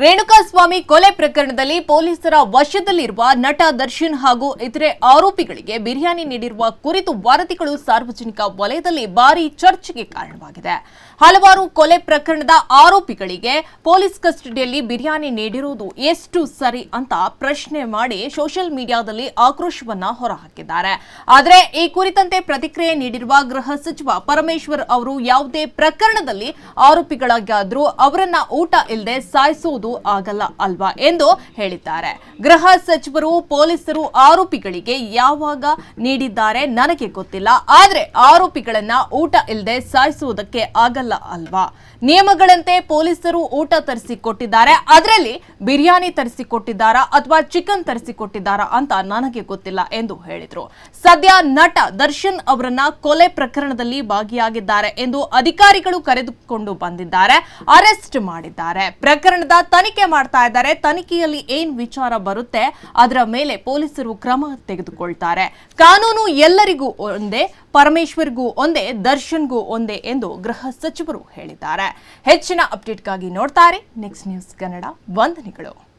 ರೇಣುಕಾಸ್ವಾಮಿ ಕೊಲೆ ಪ್ರಕರಣದಲ್ಲಿ ಪೊಲೀಸರ ವಶದಲ್ಲಿರುವ ನಟ ದರ್ಶನ್ ಹಾಗೂ ಇತರೆ ಆರೋಪಿಗಳಿಗೆ ಬಿರಿಯಾನಿ ನೀಡಿರುವ ಕುರಿತು ವರದಿಗಳು ಸಾರ್ವಜನಿಕ ವಲಯದಲ್ಲಿ ಭಾರೀ ಚರ್ಚೆಗೆ ಕಾರಣವಾಗಿದೆ. ಹಲವಾರು ಕೊಲೆ ಪ್ರಕರಣದ ಆರೋಪಿಗಳಿಗೆ ಪೊಲೀಸ್ ಕಸ್ಟಡಿಯಲ್ಲಿ ಬಿರಿಯಾನಿ ನೀಡಿರುವುದು ಎಷ್ಟು ಸರಿ ಅಂತ ಪ್ರಶ್ನೆ ಮಾಡಿ ಸೋಷಿಯಲ್ ಮೀಡಿಯಾದಲ್ಲಿ ಆಕ್ರೋಶವನ್ನ ಹೊರಹಾಕಿದ್ದಾರೆ. ಆದರೆ ಈ ಕುರಿತಂತೆ ಪ್ರತಿಕ್ರಿಯೆ ನೀಡಿರುವ ಗೃಹ ಸಚಿವ ಪರಮೇಶ್ವರ್ ಅವರು ಯಾವುದೇ ಪ್ರಕರಣದಲ್ಲಿ ಆರೋಪಿಗಳಾಗಾದ್ರೂ ಅವರನ್ನ ಊಟ ಇಲ್ಲದೆ ಸಾಯಿಸುವುದು ಆಗಲ್ಲ ಅಲ್ವಾ ಎಂದು ಹೇಳಿದ್ದಾರೆ. ಗೃಹ ಸಚಿವರು, ಪೊಲೀಸರು ಆರೋಪಿಗಳಿಗೆ ಯಾವಾಗ ನೀಡಿದ್ದಾರೆ ನನಗೆ ಗೊತ್ತಿಲ್ಲ. ಆದ್ರೆ ಆರೋಪಿಗಳನ್ನ ಊಟ ಇಲ್ಲದೆ ಸಾಯಿಸುವುದಕ್ಕೆ ಆಗಲ್ಲ ಅಲ್ವಾ? ನಿಯಮಗಳಂತೆ ಪೊಲೀಸರು ಊಟ ತರಿಸಿ ಕೊಟ್ಟಿದ್ದಾರೆ. ಅದರಲ್ಲಿ ಬಿರಿಯಾನಿ ತರಿಸಿ ಕೊಟ್ಟಿದ್ದಾರಾ ಅಥವಾ ಚಿಕನ್ ತರಿಸಿ ಕೊಟ್ಟಿದ್ದಾರಾ ಅಂತ ನನಗೆ ಗೊತ್ತಿಲ್ಲ ಎಂದು ಹೇಳಿದ್ರು. ಸದ್ಯ ನಟ ದರ್ಶನ್ ಅವರನ್ನ ಕೊಲೆ ಪ್ರಕರಣದಲ್ಲಿ ಭಾಗಿಯಾಗಿದ್ದಾರೆ ಎಂದು ಅಧಿಕಾರಿಗಳು ಕರೆದುಕೊಂಡು ಬಂದಿದ್ದಾರೆ. ಅರೆಸ್ಟ್ ಮಾಡಿದ್ದಾರೆ. ಪ್ರಕರಣದ ತನಿಖೆ ಮಾಡ್ತಾ ಇದ್ದಾರೆ. ತನಿಖೆಯಲ್ಲಿ ಏನ್ ವಿಚಾರ ಬರುತ್ತೆ ಅದರ ಮೇಲೆ ಪೊಲೀಸರು ಕ್ರಮ ತೆಗೆದುಕೊಳ್ತಾರೆ. ಕಾನೂನು ಎಲ್ಲರಿಗೂ ಒಂದೇ, ಪರಮೇಶ್ವರ್ಗೂ ಒಂದೇ, ದರ್ಶನ್ಗೂ ಒಂದೇ ಎಂದು ಗೃಹ ಸಚಿವರು ಹೇಳಿದ್ದಾರೆ. ಹೆಚ್ಚಿನ ಅಪ್ಡೇಟ್ಗಾಗಿ ನೋಡ್ತಾರೆ ನೆಕ್ಸ್ಟ್ ನ್ಯೂಸ್ ಕನ್ನಡ ವಂದನೆಗಳು.